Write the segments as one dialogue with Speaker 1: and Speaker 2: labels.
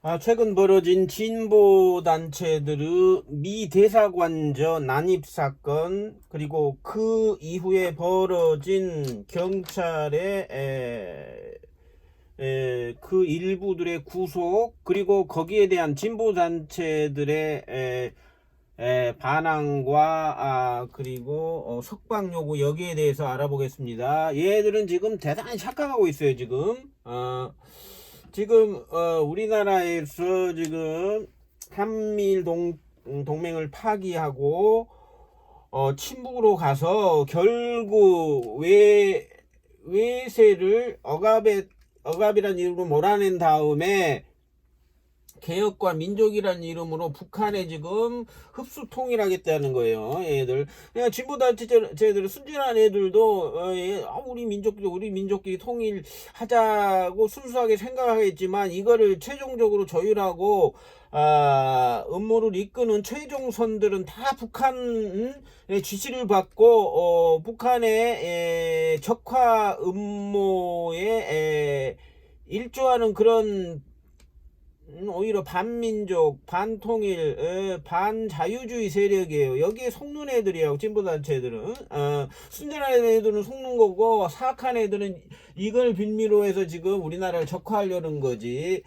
Speaker 1: 아, 최근 벌어진 진보 단체들의 미 대사관저 난입 사건 그리고 그 이후에 벌어진 경찰의 에, 에, 그 일부들의 구속 그리고 거기에 대한 진보 단체들의 에, 에, 반항과 아, 그리고 어, 석방 요구 여기에 대해서 알아보겠습니다. 얘들은 지금 대단히 착각하고 있어요 지금. 어, 지금 어, 우리나라에서 지금 한미일 동, 음, 동맹을 파기하고 어, 친북으로 가서 결국 외 외세를 억압에 억압이라는 이름으로 몰아낸 다음에 개혁과 민족이라는 이름으로 북한에 지금 흡수 통일하겠다는 거예요. 애들. 그냥 진보 단체들 순진한 애들도 어, 예, 아, 우리 민족끼리 우리 민족끼리 통일하자고 순수하게 생각하겠지만 이거를 최종적으로 조율하고 아, 음모를 이끄는 최종선들은 다 북한의 지시를 받고 어, 북한의 에, 적화 음모에 에, 일조하는 그런 음, 오히려 반민족, 반통일, 에, 반자유주의 세력이에요. 여기에 속는 애들이에요. 진보단체들은. 어, 순진한 애들은 속는 거고, 사악한 애들은 이걸 빌미로 해서 지금 우리나라를 적화하려는 거지.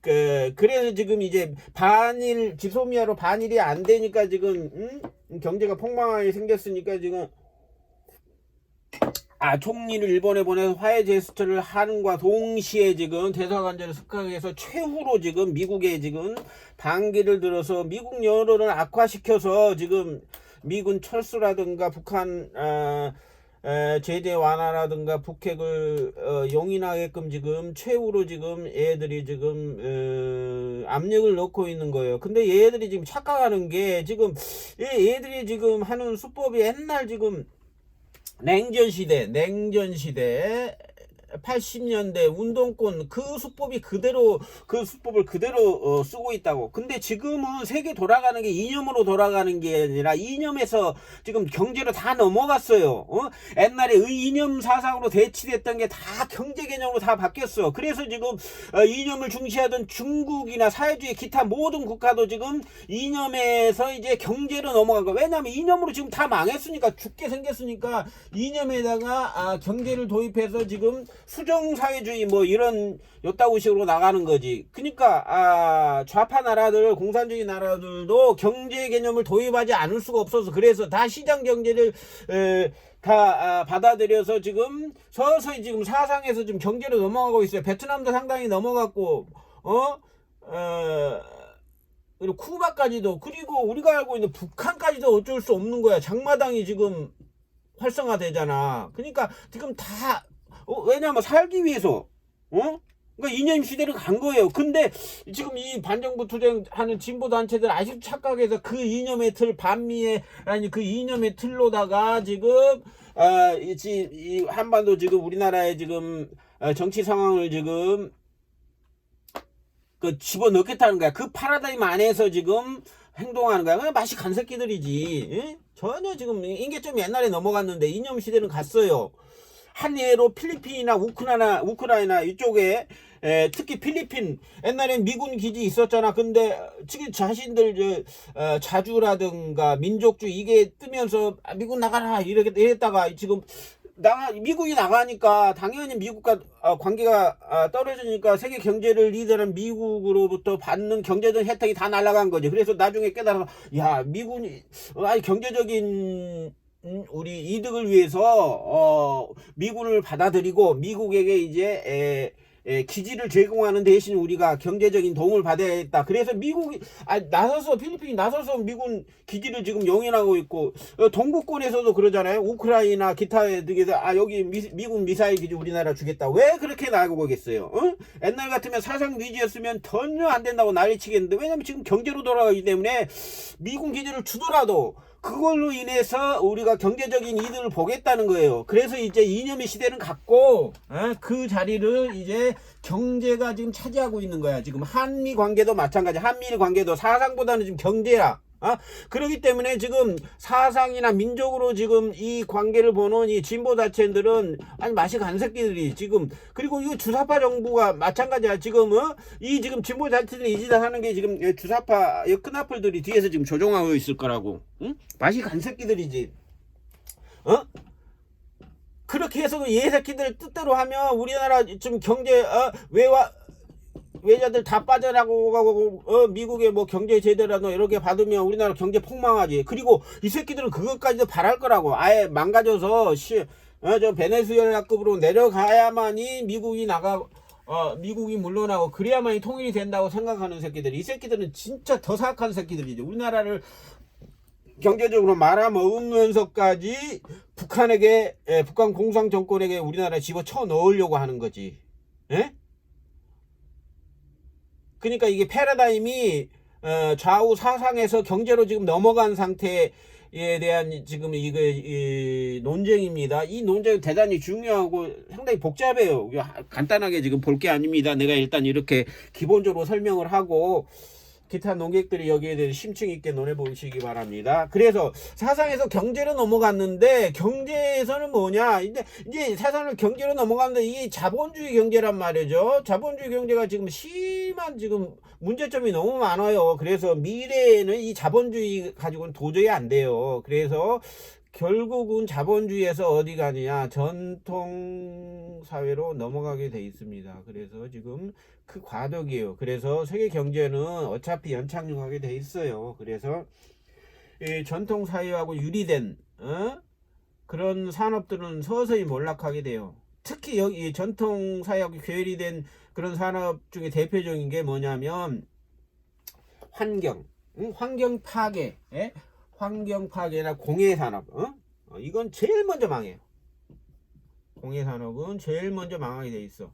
Speaker 1: 그, 그래서 지금 이제 반일, 지소미아로 반일이 안 되니까 지금, 음? 경제가 폭망하게 생겼으니까 지금, 아, 총리를 일본에 보내서 화해 제스처를 하는과 동시에 지금 대사관절을 습격해서 최후로 지금 미국에 지금 반기를 들어서 미국 여론을 악화시켜서 지금 미군 철수라든가 북한 어, 에, 제재 완화라든가 북핵을 어, 용인하게끔 지금 최후로 지금 얘들이 지금 어, 압력을 넣고 있는 거예요. 근데 얘들이 지금 착각하는 게 지금 얘, 얘들이 지금 하는 수법이 옛날 지금 냉전 시대, 냉전 시대 80년대 운동권 그 수법이 그대로 그 수법을 그대로 어, 쓰고 있다고. 근데 지금은 세계 돌아가는 게 이념으로 돌아가는 게 아니라 이념에서 지금 경제로 다 넘어갔어요. 어? 옛날에 의 이념 사상으로 대치됐던 게 다 경제 개념으로 다 바뀌었어. 그래서 지금 어, 이념을 중시하던 중국이나 사회주의 기타 모든 국가도 지금 이념에서 이제 경제로 넘어간 거. 왜냐하면 이념으로 지금 다 망했으니까 죽게 생겼으니까 이념에다가 아, 경제를 도입해서 지금 수정 사회주의 뭐 이런 요따구 식으로 나가는 거지. 그러니까 아, 좌파 나라들 공산주의 나라들도 경제 개념을 도입하지 않을 수가 없어서 그래서 다 시장 경제를 에, 다 아, 받아들여서 지금 서서히 지금 사상에서 지금 경제로 넘어가고 있어요. 베트남도 상당히 넘어갔고 어? 어 그리고 쿠바까지도 그리고 우리가 알고 있는 북한까지도 어쩔 수 없는 거야. 장마당이 지금 활성화되잖아. 그러니까 지금 다 어, 왜냐면 살기 위해서 어? 그러니까 이념 시대를 간 거예요. 근데 지금 이 반정부 투쟁하는 진보 단체들 아직도 착각해서 그 이념의 틀 반미에 아니 그 이념의 틀로다가 지금 어, 이, 한반도 지금 우리나라의 지금 어, 정치 상황을 지금 그 집어 넣겠다는 거야. 그 파라다임 안에서 지금 행동하는 거야. 그냥 맛이 간 새끼들이지. 예? 전혀 지금 이게 좀 옛날에 넘어갔는데 이념 시대는 갔어요. 한 예로 필리핀이나 우크라이나 우크라이나 이쪽에 에, 특히 필리핀 옛날엔 미군 기지 있었잖아. 근데 지금 자신들 저 어, 자주라든가 민족주의 이게 뜨면서 아, 미군 나가라 이렇게 이랬다가 지금 나가 미국이 나가니까 당연히 미국과 어, 관계가 어, 떨어지니까 세계 경제를 리드하는 미국으로부터 받는 경제적 혜택이 다 날아간 거지. 그래서 나중에 깨달아서 야 미군이 어, 아니 경제적인 음, 우리 이득을 위해서 어, 미군을 받아들이고 미국에게 이제 에, 에, 기지를 제공하는 대신 우리가 경제적인 도움을 받아야겠다. 그래서 미국이 아, 나서서 필리핀이 나서서 미군 기지를 지금 용인하고 있고 어, 동구권에서도 그러잖아요. 우크라이나 기타 등에서 아 여기 미, 미군 미사일 기지 우리나라 주겠다. 왜 그렇게 나고 보겠어요? 어? 옛날 같으면 사상 위지였으면 전혀 안 된다고 난리치겠는데 왜냐면 지금 경제로 돌아가기 때문에 미군 기지를 주더라도 그걸로 인해서 우리가 경제적인 이득을 보겠다는 거예요. 그래서 이제 이념의 시대는 갔고 어? 그 자리를 이제 경제가 지금 차지하고 있는 거야. 지금 한미 관계도 마찬가지. 한미일 관계도 사상보다는 지금 경제야. 아, 그렇기 때문에 지금 사상이나 민족으로 지금 이 관계를 보는 이 진보 자체들은 아니 맛이 간 새끼들이 지금 그리고 이 주사파 정부가 마찬가지야 지금 어? 이 지금 진보 자체들이 이 짓을 하는 게 지금 이 주사파 이 큰아플들이 뒤에서 지금 조종하고 있을 거라고 응? 맛이 간 새끼들이지 어? 그렇게 해서 그 예새끼들 뜻대로 하면 우리나라 좀 경제 어, 외화 외자들 다 빠져나가고 가고 어, 미국의 뭐 경제 제대라도 이렇게 받으면 우리나라 경제 폭망하지. 그리고 이 새끼들은 그것까지도 바랄 거라고. 아예 망가져서 시, 어, 저 베네수엘라급으로 내려가야만이 미국이 나가 어, 미국이 물러나고 그래야만이 통일이 된다고 생각하는 새끼들. 이 새끼들은 진짜 더 사악한 새끼들이지. 우리나라를 경제적으로 말아먹으면서까지 북한에게 예, 북한 공산 정권에게 우리나라 집어쳐 넣으려고 하는 거지. 예? 그러니까 이게 패러다임이 어, 좌우 사상에서 경제로 지금 넘어간 상태에 대한 지금 이거 이 논쟁입니다. 이 논쟁 대단히 중요하고 상당히 복잡해요. 간단하게 지금 볼 게 아닙니다. 내가 일단 이렇게 기본적으로 설명을 하고 기타 농객들이 여기에 대해 심층 있게 논해 보시기 바랍니다. 그래서 사상에서 경제로 넘어갔는데 경제에서는 뭐냐? 이제 이제 사상을 경제로 넘어갔는데 이게 자본주의 경제란 말이죠. 자본주의 경제가 지금 심한 지금 문제점이 너무 많아요. 그래서 미래에는 이 자본주의 가지고는 도저히 안 돼요. 그래서 결국은 자본주의에서 어디 가느냐 전통 사회로 넘어가게 돼 있습니다. 그래서 지금 그 과도기예요. 그래서 세계 경제는 어차피 연착륙하게 돼 있어요. 그래서 이 전통 사회하고 유리된 어? 그런 산업들은 서서히 몰락하게 돼요. 특히 여기 이 전통 사회하고 괴리 된 그런 산업 중에 대표적인 게 뭐냐면 환경, 응? 환경 파괴, 예? 환경 파괴나 공해 산업, 어? 어, 이건 제일 먼저 망해요. 공해 산업은 제일 먼저 망하게 돼 있어.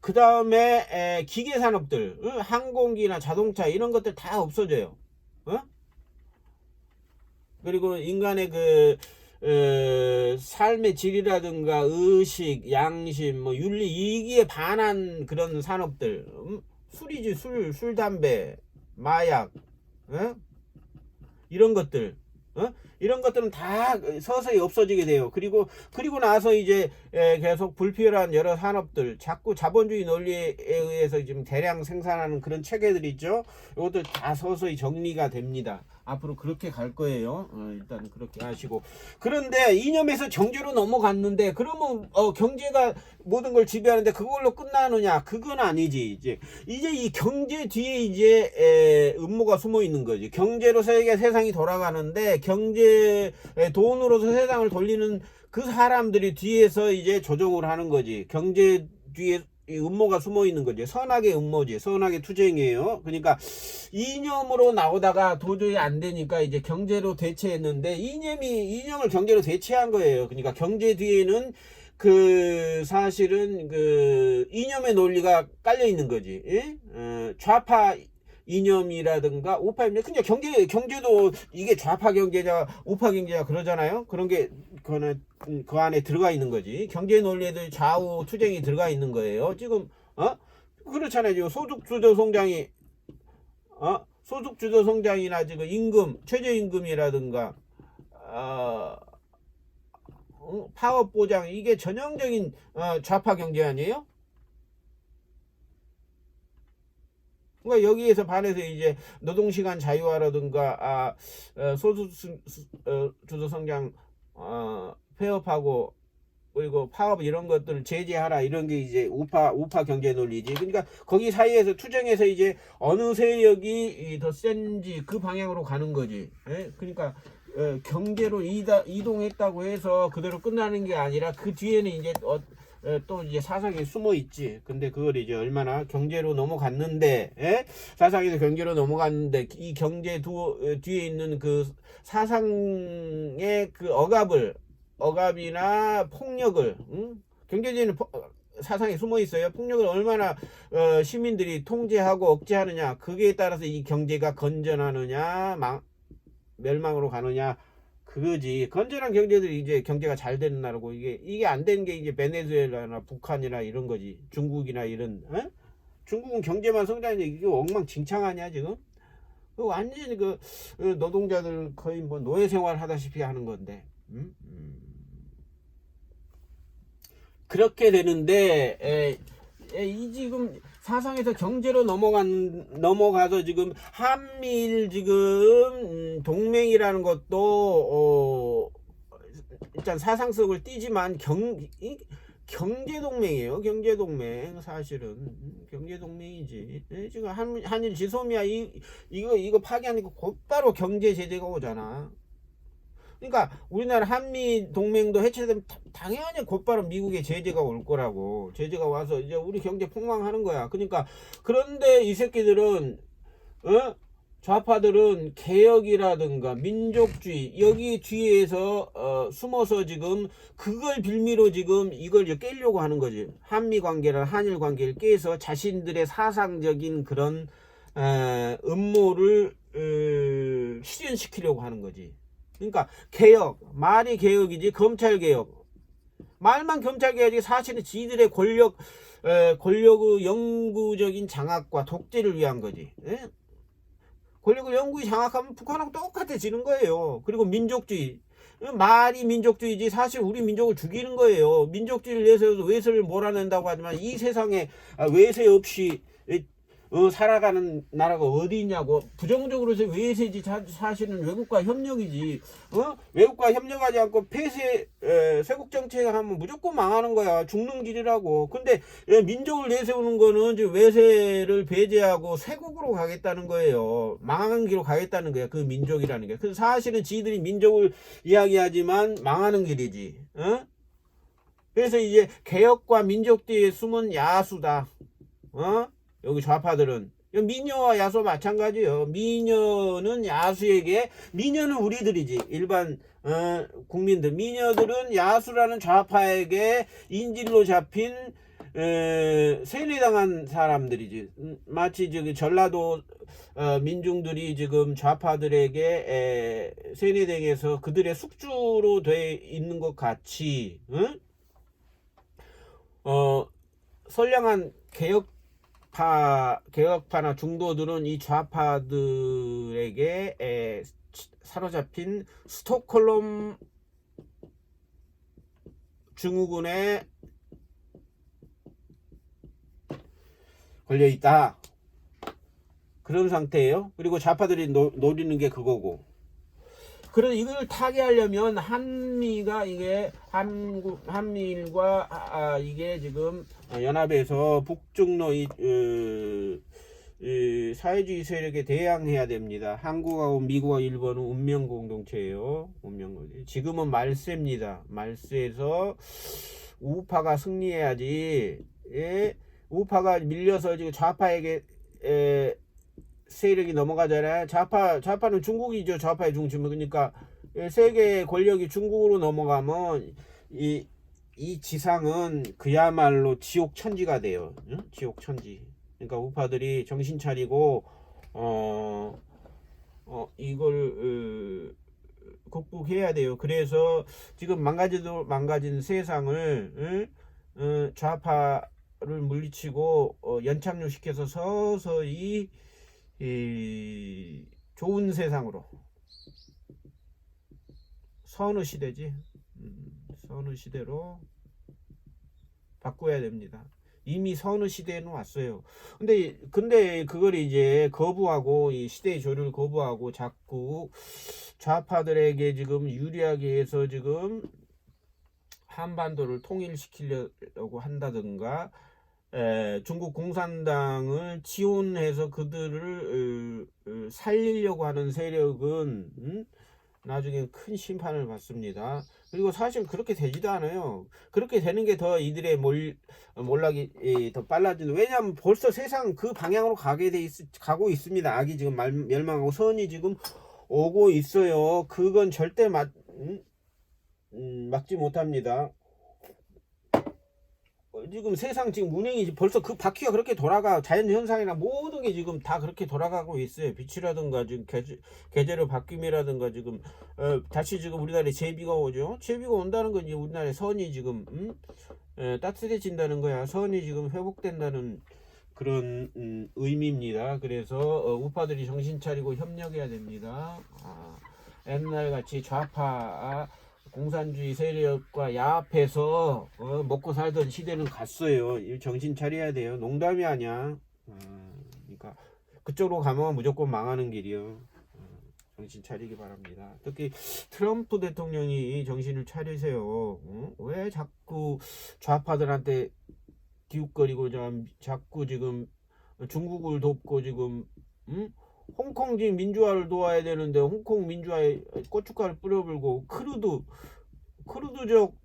Speaker 1: 그 다음에 기계 산업들, 어? 항공기나 자동차 이런 것들 다 없어져요. 어? 그리고 인간의 그 어, 삶의 질이라든가 의식, 양심, 뭐 윤리 이기에 반한 그런 산업들, 음? 술이지 술, 술, 담배, 마약, 어? 이런 것들, 어? 이런 것들은 다 서서히 없어지게 돼요. 그리고 그리고 나서 이제 에, 계속 불필요한 여러 산업들, 자꾸 자본주의 논리에 의해서 지금 대량 생산하는 그런 체계들 있죠. 이것들 다 서서히 정리가 됩니다. 앞으로 그렇게 갈 거예요. 어, 일단 그렇게 하시고. 그런데 이념에서 경제로 넘어갔는데 그러면 어, 경제가 모든 걸 지배하는데 그걸로 끝나느냐? 그건 아니지. 이제 이제 이 경제 뒤에 이제 에, 음모가 숨어 있는 거지. 경제로 세계 세상이 돌아가는데 경제 에, 돈으로서 세상을 돌리는 그 사람들이 뒤에서 이제 조종을 하는 거지. 경제 뒤에 이 음모가 숨어 있는 거지. 선악의 음모지. 선악의 투쟁이에요. 그러니까 이념으로 나오다가 도저히 안 되니까 이제 경제로 대체했는데 이념이 이념을 경제로 대체한 거예요. 그러니까 경제 뒤에는 그 사실은 그 이념의 논리가 깔려 있는 거지. 예? 어, 좌파 이념이라든가 우파 이념 그냥 경제 경제도 이게 좌파 경제자 우파 경제자 그러잖아요. 그런 게 그거는 음, 그 안에 들어가 있는 거지. 경제 논리에도 좌우 투쟁이 들어가 있는 거예요. 지금 어 그렇잖아요. 소득 주도 성장이 어 소득 주도 성장이나 지금 임금 최저임금이라든가 어, 어, 파업 보장 이게 전형적인 어, 좌파 경제 아니에요? 그러니까 여기에서 반해서 이제 노동시간 자유화라든가 아, 어, 소득 수, 수- 어, 주도 성장 어, 폐업하고 그리고 파업 이런 것들을 제재하라 이런 게 이제 우파 우파 경제 논리지. 그러니까 거기 사이에서 투쟁해서 이제 어느 세력이 이더 센지 그 방향으로 가는 거지. 예? 그러니까 어, 경제로 이다, 이동했다고 해서 그대로 끝나는 게 아니라 그 뒤에는 이제 어, 어, 또 이제 사상이 숨어 있지. 근데 그걸 이제 얼마나 경제로 넘어갔는데, 예? 사상에서 경제로 넘어갔는데 이 경제 두, 어, 뒤에 있는 그 사상의 그 억압을 억압이나 폭력을 응? 경제적인 포- 어, 사상에 숨어 있어요. 폭력을 얼마나 어, 시민들이 통제하고 억제하느냐 그게 따라서 이 경제가 건전하느냐 망, 멸망으로 가느냐 그거지 건전한 경제들이 이제 경제가 잘 되는 나라고 이게 이게 안 되는 게 이제 베네수엘라나 북한이나 이런 거지 중국이나 이런 어? 중국은 경제만 성장인데 이게 엉망진창 아니야 지금 그 완전히 그 어, 노동자들 거의 뭐 노예 생활 하다시피 하는 건데. 음? 음. 그렇게 되는데 에, 에, 이 지금 사상에서 경제로 넘어간 넘어가서 지금 한미일 지금 음, 동맹이라는 것도 어, 일단 사상 속을 띄지만 경 이, 경제 동맹이에요. 경제 동맹 사실은 음, 경제 동맹이지. 예, 지금 한 한일 지소미아 이 이거 이거 파기하니까 곧바로 경제 제재가 오잖아. 그러니까 우리나라 한미 동맹도 해체되면 다- 당연히 곧바로 미국의 제재가 올 거라고 제재가 와서 이제 우리 경제 폭망하는 거야. 그러니까 그런데 이 새끼들은 어? 좌파들은 개혁이라든가 민족주의 여기 뒤에서 어, 숨어서 지금 그걸 빌미로 지금 이걸 깨려고 하는 거지. 한미 관계를 한일 관계를 깨서 자신들의 사상적인 그런 에, 음모를 어, 실현시키려고 하는 거지. 그러니까 개혁 말이 개혁이지 검찰 개혁 말만 검찰 개혁이 사실은 지들의 권력 에, 권력의 영구적인 장악과 독재를 위한 거지. 예? 권력을 영구히 장악하면 북한하고 똑같아지는 거예요. 그리고 민족주의. 말이 민족주의지 사실 우리 민족을 죽이는 거예요. 민족주의를 내세워서 외세를 몰아낸다고 하지만 이 세상에 아, 외세 없이 어, 살아가는 나라가 어디 있냐고. 부정적으로 해서 외세지 사- 사실은 외국과 협력이지. 어? 외국과 협력하지 않고 폐쇄 에, 쇄국 정책을 하면 무조건 망하는 거야. 죽는 길이라고. 근데 예, 민족을 내세우는 거는 이제 외세를 배제하고 쇄국으로 가겠다는 거예요. 망하는 길로 가겠다는 거야. 그 민족이라는 게. 그래서 사실은 지들이 민족을 이야기하지만 망하는 길이지. 어? 그래서 이제 개혁과 민족주의에 숨은 야수다. 어? 여기 좌파들은 미녀와 야수 마찬가지예요. 미녀는 야수에게 미녀는 우리들이지 일반 어, 국민들 미녀들은 야수라는 좌파에게 인질로 잡힌 에, 세뇌당한 사람들이지 음, 마치 저기 전라도 어, 민중들이 지금 좌파들에게 에, 세뇌당해서 그들의 숙주로 돼 있는 것 같이 응? 어, 선량한 개혁 파 개혁파나 중도들은 이 좌파들에게 에, 치- 사로잡힌 스톡홀름 증후군에 걸려 있다. 그런 상태예요. 그리고 좌파들이 노, 노리는 게 그거고. 그래서 이걸 타개하려면 한미가 이게 한국 한미일과 아, 아, 이게 지금 연합에서 북중로 이, 으, 이 사회주의 세력에 대항해야 됩니다. 한국하고 미국과 일본은 운명 공동체예요. 운명 공동체. 지금은 말세입니다. 말세에서 우파가 승리해야지. 예? 우파가 밀려서 지금 좌파에게 에, 세력이 넘어가잖아요. 좌파 좌파는 중국이죠. 좌파의 중심은 그러니까 예, 세계 권력이 중국으로 넘어가면 이, 이 지상은 그야말로 지옥 천지가 돼요. 응? 지옥 천지. 그러니까 우파들이 정신 차리고 어, 어 이걸 어, 극복해야 돼요. 그래서 지금 망가지도 망가진 세상을 응? 어, 좌파를 물리치고 어, 연착륙시켜서 서서히 이 좋은 세상으로 선의 시대지 음, 선의 시대로 바꿔야 됩니다. 이미 선의 시대에는 왔어요. 근데 근데 그걸 이제 거부하고 이 시대의 조류를 거부하고 자꾸 좌파들에게 지금 유리하게 해서 지금 한반도를 통일시키려고 한다든가 에, 중국 공산당을 지원해서 그들을 으, 으, 살리려고 하는 세력은 음? 나중에 큰 심판을 받습니다. 그리고 사실 그렇게 되지도 않아요. 그렇게 되는 게 더 이들의 몰, 몰락이 이, 더 빨라지는. 왜냐하면 벌써 세상 그 방향으로 가게 돼 있, 가고 있습니다. 악이 지금 말, 멸망하고 선이 지금 오고 있어요. 그건 절대 막, 음, 음, 막지 못합니다. 어, 지금 세상 지금 운행이 벌써 그 바퀴가 그렇게 돌아가 자연 현상이나 모든 게 지금 다 그렇게 돌아가고 있어요. 빛이라든가 지금 계절, 계절의 바뀜이라든가 지금 어, 다시 지금 우리나라에 제비가 오죠. 제비가 온다는 건 이제 우리나라의 선이 지금 음? 에, 따뜻해진다는 거야. 선이 지금 회복된다는 그런 음, 의미입니다. 그래서 어, 우파들이 정신 차리고 협력해야 됩니다. 아, 옛날 같이 좌파 공산주의 세력과 야합해서 어, 먹고 살던 시대는 갔어요. 이 정신 차려야 돼요. 농담이 아니야. 어, 그러니까 그쪽으로 가면 무조건 망하는 길이요. 어, 정신 차리기 바랍니다. 특히 트럼프 대통령이 정신을 차리세요. 어? 왜 자꾸 좌파들한테 기웃거리고 자- 자꾸 지금 중국을 돕고 지금 음? 홍콩 지금 민주화를 도와야 되는데 홍콩 민주화에 고춧가루 뿌려불고 크루드 크루드족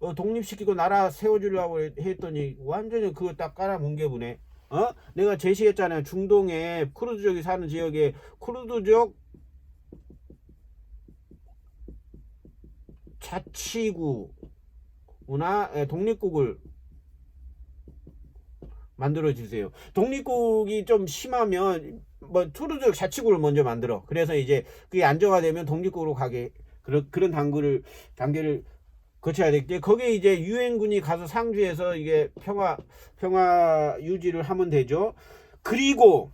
Speaker 1: 어, 독립시키고 나라 세워주려고 했더니 완전히 그거 딱 깔아 뭉개보네. 어? 내가 제시했잖아요. 중동에 크루드족이 사는 지역에 크루드족 자치구나 예, 독립국을 만들어 주세요. 독립국이 좀 심하면 뭐 투르족 자치구를 먼저 만들어. 그래서 이제 그게 안정화되면 독립국으로 가게 그런 그런 단계를 단계를 거쳐야 되겠지. 거기에 이제 유엔군이 가서 상주해서 이게 평화 평화 유지를 하면 되죠. 그리고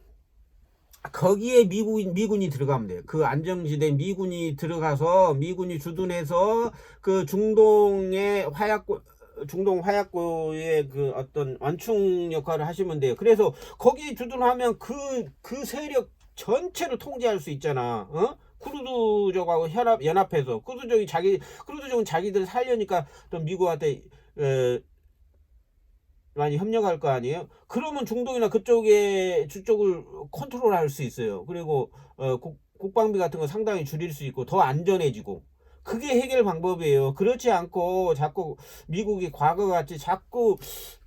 Speaker 1: 거기에 미군 미군이 들어가면 돼요. 그 안정지대 미군이 들어가서 미군이 주둔해서 그 중동의 화약고 중동 화약고의 그 어떤 완충 역할을 하시면 돼요. 그래서 거기 주둔하면 그그 세력 전체를 통제할 수 있잖아. 어? 쿠르드족하고 연합 연합해서 쿠르드족이 자기 쿠르드족은 자기들 살려니까 또 미국한테 에, 많이 협력할 거 아니에요? 그러면 중동이나 그쪽에 주쪽을 컨트롤할 수 있어요. 그리고 어, 국, 국방비 같은 거 상당히 줄일 수 있고 더 안전해지고 그게 해결 방법이에요. 그렇지 않고 자꾸 미국이 과거같이 자꾸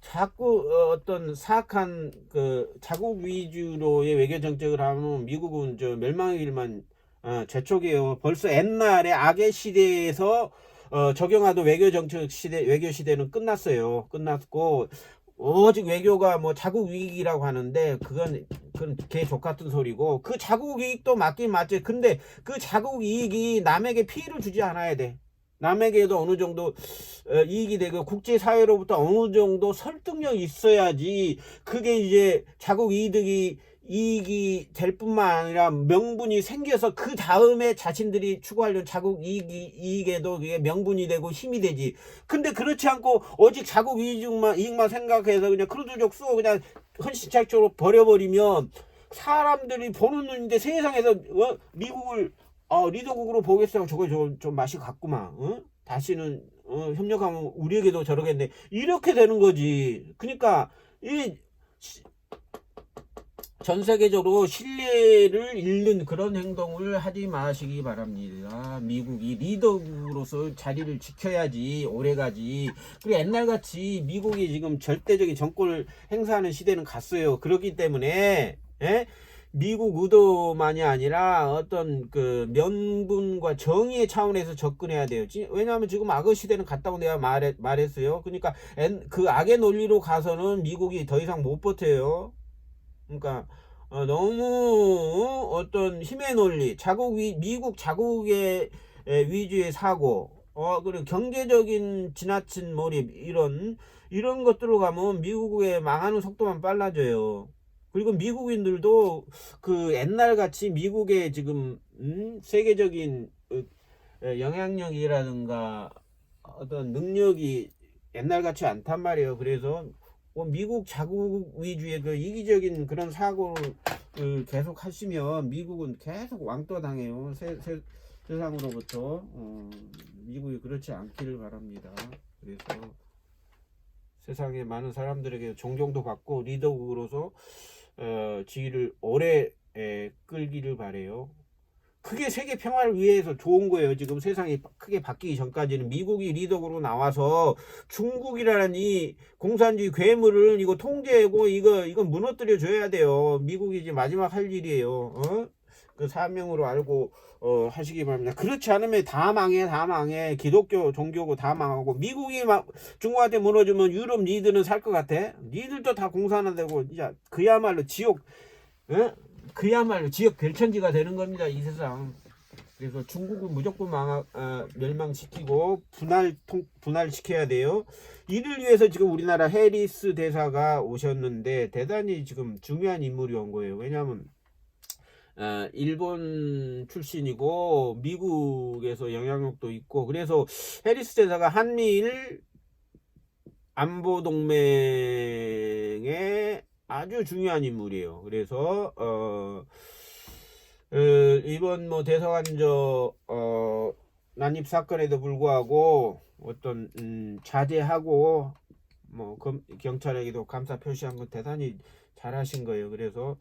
Speaker 1: 자꾸 어, 어떤 사악한 그 자국 위주로의 외교 정책을 하면 미국은 저 멸망의 길만 어, 재촉이에요. 벌써 옛날에 악의 시대에서 어, 적용하던 외교 정책 시대 외교 시대는 끝났어요. 끝났고 오직 외교가 뭐 자국 이익이라고 하는데 그건 그건 개족 같은 소리고 그 자국 이익도 맞긴 맞지. 근데 그 자국 이익이 남에게 피해를 주지 않아야 돼. 남에게도 어느 정도 어, 이익이 되고 국제 사회로부터 어느 정도 설득력이 있어야지 그게 이제 자국 이득이 이익이 될 뿐만 아니라 명분이 생겨서 그 다음에 자신들이 추구하려는 자국 이익이, 이익에도 그게 명분이 되고 힘이 되지. 근데 그렇지 않고 오직 자국 이익만, 이익만 생각해서 그냥 크루드족 쏘 그냥 헌신착적으로 버려버리면 사람들이 보는 눈인데 세상에서 어? 미국을 어, 리더국으로 보겠어요. 저거 좀, 좀 맛이 갔구만. 어? 다시는 어, 협력하면 우리에게도 저러겠네. 이렇게 되는 거지. 그러니까 이 전 세계적으로 신뢰를 잃는 그런 행동을 하지 마시기 바랍니다. 미국이 리더로서 자리를 지켜야지 오래가지. 그리고 옛날같이 미국이 지금 절대적인 정권을 행사하는 시대는 갔어요. 그렇기 때문에 예? 미국 의도만이 아니라 어떤 그 명분과 정의의 차원에서 접근해야 돼요. 지- 왜냐하면 지금 악의 시대는 갔다고 내가 말해, 말했어요. 그러니까 엔- 그 악의 논리로 가서는 미국이 더 이상 못 버텨요. 그러니까 어, 너무 어떤 힘의 논리, 자국 위, 미국 자국의 에, 위주의 사고, 어 그리고 경제적인 지나친 몰입 이런 이런 것들로 가면 미국의 망하는 속도만 빨라져요. 그리고 미국인들도 그 옛날 같이 미국의 지금 음, 세계적인 영향력이라든가 어떤 능력이 옛날 같지 않단 말이에요. 그래서 뭐 미국 자국 위주의 그 이기적인 그런 사고를 그 계속 하시면 미국은 계속 왕따 당해요. 세, 세, 세 상으로부터 어, 미국이 그렇지 않기를 바랍니다. 그래서 세상에 많은 사람들에게 존경도 받고 리더국으로서 어, 지위를 오래 에, 끌기를 바래요. 그게 세계 평화를 위해서 좋은 거예요. 지금 세상이 크게 바뀌기 전까지는 미국이 리더국으로 나와서 중국이라는 이 공산주의 괴물을 이거 통제하고 이거 이거 무너뜨려 줘야 돼요. 미국이 이제 마지막 할 일이에요. 어? 그 사명으로 알고 어, 하시기 바랍니다. 그렇지 않으면 다 망해, 다 망해. 기독교 종교고 다 망하고 미국이 막 중국한테 무너지면 유럽 니들은 살 것 같아. 니들도 다 공산화되고 이제 그야말로 지옥. 어? 그야말로 지역 별천지가 되는 겁니다. 이 세상. 그래서 중국은 무조건 망하, 어, 멸망시키고 분할 통, 분할시켜야 돼요. 이를 위해서 지금 우리나라 해리스 대사가 오셨는데 대단히 지금 중요한 인물이 온 거예요. 왜냐하면 어, 일본 출신이고 미국에서 영향력도 있고 그래서 해리스 대사가 한미일 안보 동맹의 아주 중요한 인물이에요. 그래서 어, 어, 이번 뭐 대사관저 어, 난입 사건에도 불구하고 어떤 음, 자제하고 뭐 검- 경찰에게도 감사 표시한 건 대단히 잘하신 거예요. 그래서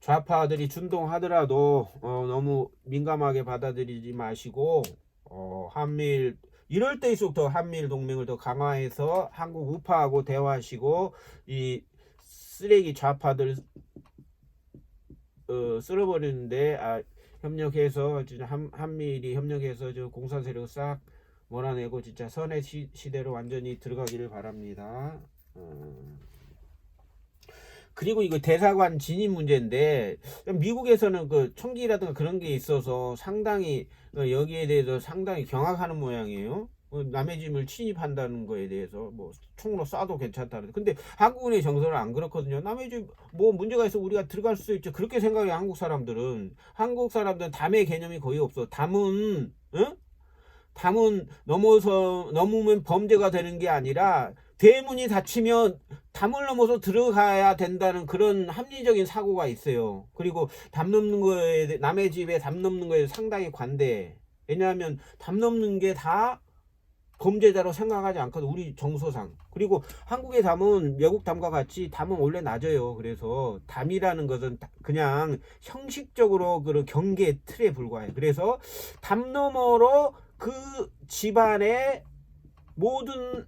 Speaker 1: 좌파들이 준동하더라도 어, 너무 민감하게 받아들이지 마시고 어, 한미일 이럴 때일수록 더 한미일 동맹을 더 강화해서 한국 우파하고 대화하시고 이 쓰레기 좌파들 어, 쓸어버리는데 아, 협력해서 한, 한미일이 협력해서 저 공산 세력 싹 몰아내고 진짜 선의 시, 시대로 완전히 들어가기를 바랍니다. 어. 그리고 이거 대사관 진입 문제인데 미국에서는 그 총기라든가 그런 게 있어서 상당히 어, 여기에 대해서 상당히 경악하는 모양이에요. 어, 남의 집을 침입한다는 거에 대해서 뭐 총으로 쏴도 괜찮다는. 근데 한국인의 정서는 안 그렇거든요. 남의 집 뭐 문제가 있어 우리가 들어갈 수 있죠. 그렇게 생각해 한국 사람들은. 한국 사람들은 담의 개념이 거의 없어. 담은 응? 담은 넘어서 넘으면 범죄가 되는 게 아니라 대문이 닫히면 담을 넘어서 들어가야 된다는 그런 합리적인 사고가 있어요. 그리고 담 넘는 거에 대- 남의 집에 담 넘는 거에 상당히 관대해. 왜냐하면 담 넘는 게 다 범죄자로 생각하지 않거든 우리 정서상. 그리고 한국의 담은 외국 담과 같이 담은 원래 낮아요. 그래서 담이라는 것은 다- 그냥 형식적으로 그런 경계 틀에 불과해. 그래서 담 너머로 그 집안의 모든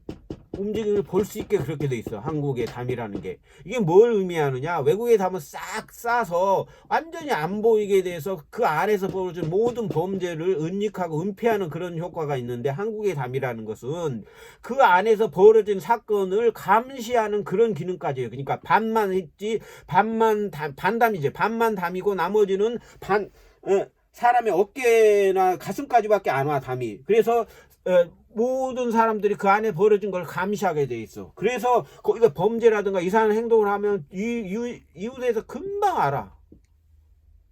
Speaker 1: 움직임을 볼 수 있게 그렇게 돼 있어. 한국의 담이라는 게. 이게 뭘 의미하느냐? 외국의 담은 싹 싸서 완전히 안 보이게 돼서 그 안에서 벌어진 모든 범죄를 은닉하고 은폐하는 그런 효과가 있는데 한국의 담이라는 것은 그 안에서 벌어진 사건을 감시하는 그런 기능까지예요. 그러니까 반만 있지 반만 담, 반담이지. 반만 담이고 나머지는 반 어, 사람의 어깨나 가슴까지밖에 안 와 담이. 그래서 어, 모든 사람들이 그 안에 벌어진 걸 감시하게 돼 있어. 그래서 거기서 범죄라든가 이상한 행동을 하면 이, 이, 이웃 에서 금방 알아.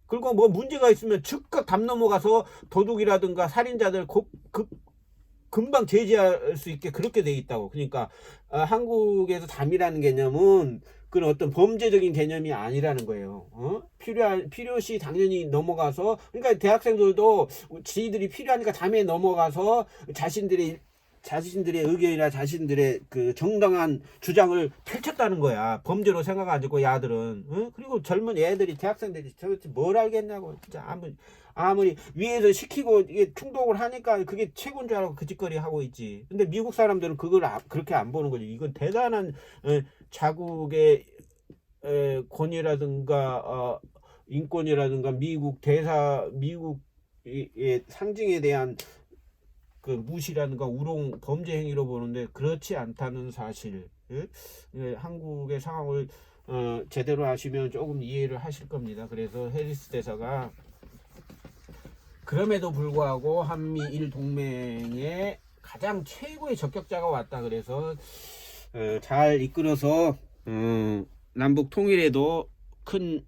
Speaker 1: 그리고 뭐 문제가 있으면 즉각 담 넘어가서 도둑이라든가 살인자들 급, 급, 금방 제지할 수 있게 그렇게 돼 있다고. 그러니까 아, 한국에서 담이라는 개념은 그런 어떤 범죄적인 개념이 아니라는 거예요. 어? 필요한 필요시 당연히 넘어가서 그러니까 대학생들도 지들이 필요하니까 담에 넘어가서 자신들의 자신들의 의견이나 자신들의 그 정당한 주장을 펼쳤다는 거야. 범죄로 생각 안 하고 야들은. 어? 그리고 젊은 애들이 대학생들이 저렇게 뭘 알겠냐고. 진짜 아무리 아무리 위에서 시키고 이게 충동을 하니까 그게 최고인 줄 알고 그 짓거리 하고 있지. 근데 미국 사람들은 그걸 아- 그렇게 안 보는 거지. 이건 대단한 어, 자국의 에, 권위라든가 어, 인권이라든가 미국 대사 미국의 상징에 대한 그 무시라든가 우롱 범죄 행위로 보는데 그렇지 않다는 사실. 예? 예, 한국의 상황을 어, 제대로 하시면 조금 이해를 하실 겁니다. 그래서 해리스 대사가 그럼에도 불구하고 한미일 동맹에 가장 최고의 적격자가 왔다 그래서 어, 잘 이끌어서 음, 남북 통일에도 큰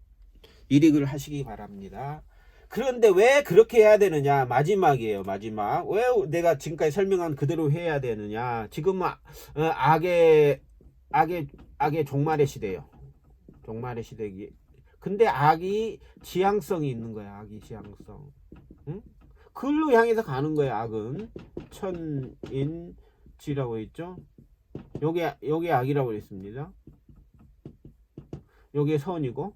Speaker 1: 이익을 하시기 바랍니다. 그런데 왜 그렇게 해야 되느냐? 마지막이에요 마지막. 왜 내가 지금까지 설명한 그대로 해야 되느냐? 지금은 아- 어, 악의 악의 악의 종말의 시대예요. 종말의 시대기. 근데 악이 지향성이 있는 거야 악이 지향성. 응? 글로 향해서 가는 거야 악은. 천인지라고 있죠 요게 요게 악이라고 했습니다. 요게 선이고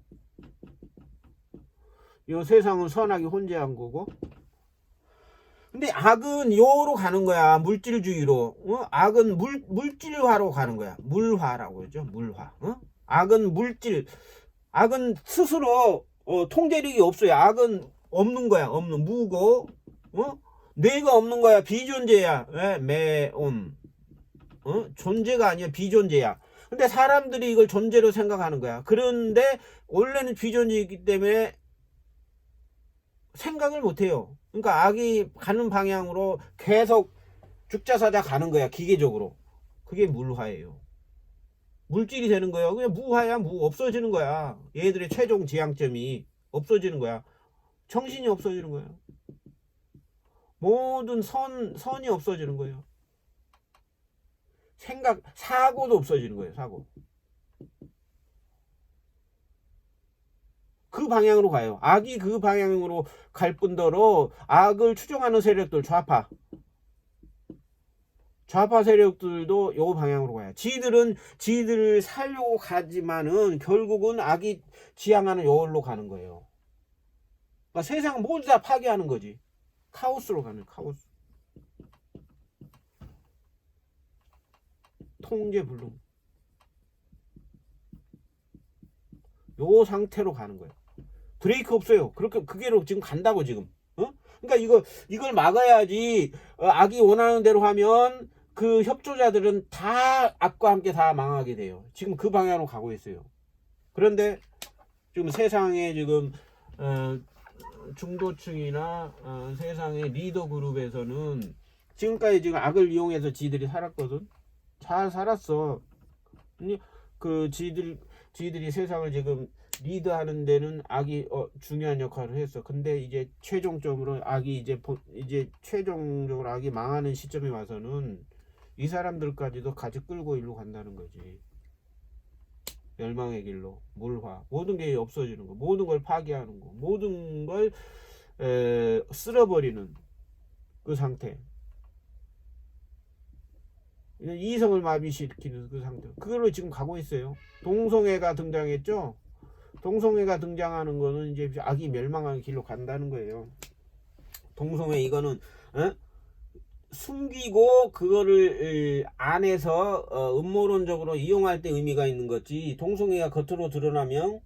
Speaker 1: 요 세상은 선악이 혼재한 거고. 근데 악은 요로 가는 거야. 물질주의로. 어? 악은 물 물질화로 가는 거야. 물화라고 그러죠. 물화. 어? 악은 물질. 악은 스스로 어, 통제력이 없어요. 악은 없는 거야. 없는 무고. 어? 뇌가 없는 거야. 비존재야. 왜? 매옴 어? 존재가 아니야 비존재야 근데 사람들이 이걸 존재로 생각하는 거야 그런데 원래는 비존재이기 때문에 생각을 못 해요. 그러니까 악이 가는 방향으로 계속 죽자사자 가는 거야 기계적으로. 그게 물화예요. 물질이 되는 거예요. 그냥 무화야 무 없어지는 거야. 얘들의 최종 지향점이 없어지는 거야. 정신이 없어지는 거야. 모든 선 선이 없어지는 거예요. 생각 사고도 없어지는 거예요. 사고. 그 방향으로 가요. 악이 그 방향으로 갈 뿐더러 악을 추종하는 세력들 좌파 좌파 세력들도 요 방향으로 가요. 지들은 지들을 살려고 가지만은 결국은 악이 지향하는 요걸로 가는 거예요. 그러니까 세상 모두 다 파괴하는 거지. 카오스로 가는 카오스. 통제 불능. 요 상태로 가는 거예요. 브레이크 없어요. 그렇게 그게로 지금 간다고 지금. 어? 그러니까 이거 이걸 막아야지 어, 악이 원하는 대로 하면 그 협조자들은 다 악과 함께 다 망하게 돼요. 지금 그 방향으로 가고 있어요. 그런데 지금 세상에 지금 어, 중도층이나 어, 세상의 리더 그룹에서는 지금까지 지금 악을 이용해서 지들이 살았거든. 잘 살았어. 그 지들 지들이 세상을 지금 리드하는 데는 악이 어, 중요한 역할을 했어. 근데 이제 최종적으로 악이 이제 보- 이제 최종적으로 악이 망하는 시점에 와서는 이 사람들까지도 같이 끌고 일로 간다는 거지. 멸망의 길로 물화 모든 게 없어지는 거, 모든 걸 파괴하는 거, 모든 걸 에, 쓸어버리는 그 상태. 이성을 마비시키는 그 상태. 그걸로 지금 가고 있어요. 동성애가 등장했죠. 동성애가 등장하는 거는 이제 악이 멸망하는 길로 간다는 거예요. 동성애 이거는 어? 숨기고 그거를 에, 안에서 어, 음모론적으로 이용할 때 의미가 있는 거지. 동성애가 겉으로 드러나면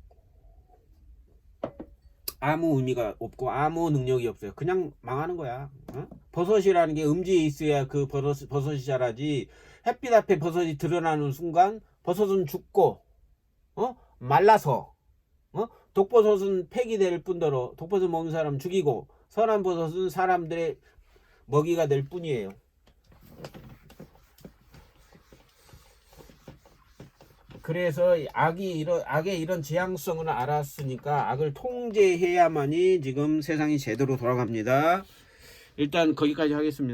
Speaker 1: 아무 의미가 없고 아무 능력이 없어요. 그냥 망하는 거야. 어? 버섯이라는 게 음지에 있어야 그 버섯, 버섯이 자라지. 햇빛 앞에 버섯이 드러나는 순간 버섯은 죽고 어? 말라서 어? 독버섯은 폐기될 뿐더러 독버섯 먹는 사람 죽이고 선한 버섯은 사람들의 먹이가 될 뿐이에요. 그래서 이 악이 이런 악의 이런 지향성을 알았으니까 악을 통제해야만이 지금 세상이 제대로 돌아갑니다. 일단 거기까지 하겠습니다.